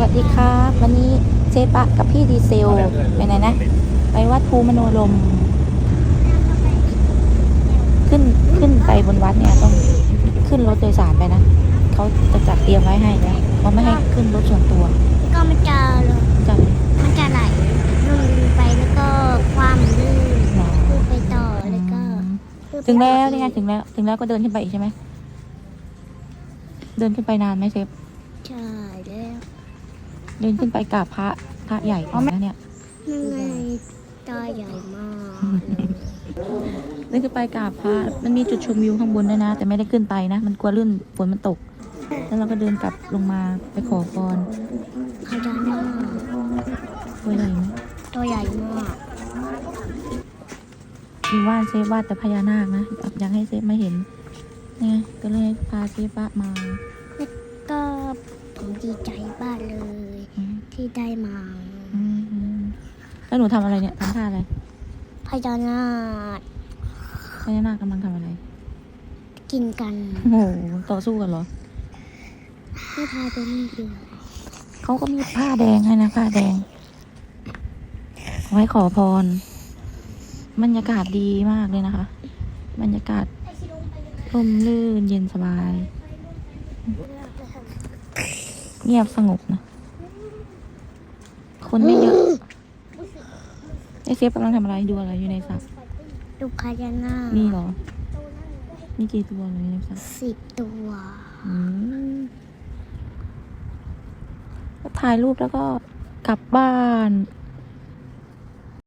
วัสดีครับ วันนี้เจ๊ปะกับพี่ดีเซลไปไหนนะ ไปวัดภูมโนลม ขึ้นขึ้นไปบนวัดเนี่ยต้องขึ้นรถโดยสารไปนะเขาจะจัดเตรียมไว้ให้แล้วเขาไม่ให้ขึ้นรถส่วนตัวแล้วก็มันจะลงจะมันจะไหลลงไปแล้วก็ความลื่นลื่นไปต่อแล้วก็ลื่นไปถึงแล้วต่อนี่ไงถึงแล้ว ถึงแล้วก็เดินขึ้นไปอีกใช่ไหมเดินขึ้นไปนานไหมเซฟใช่แล้ว เดินขึ้นไปกราบพระพระใหญ่ของนะเนี่ยนั่นไงตาใหญ่มากเลยเดินขึ้นไปกราบพระมันมีจุดชมวิวข้างบนด้วยนะ แต่ไม่ได้ขึ้นไปนะ มันกลัวลื่นฝนมันตก แล้วเราก็เดินกลับลงมาไปขอพรพญานาคตัวใหญ่ไหมตัวใหญ่มากมีว่านเซฟวาดแต่พญานาคนะอยากให้เซฟมาเห็นเนี่ยก็เลยพาเซฟวะมาก็ผมดีใจบ้ากเลยอืม ที่ได้มาอืมอืมแล้วหนูทำอะไรเนี่ยทำท่าอะไรพญานาคพญานาคกำลังทำอะไร กินกันโอ้โหต่อสู้กันเหรอผู้ชายตัวนี้คือเขาก็มีผ้าแดงให้นะผ้าแดงเอาไว้ขอพร บรรยากาศดีมากเลยนะคะ บรรยากาศร่มรื่นเย็นสบาย เงียบสงบนะ คนไม่เยอะไอเซฟกำลังทำอะไรดูอะไรอยู่ในสระลูกพญานาคมีเหรอ มีกี่ตัวเลยในสระสิบตัวอืมก็ถ่ายรูปแล้วก็กลับบ้าน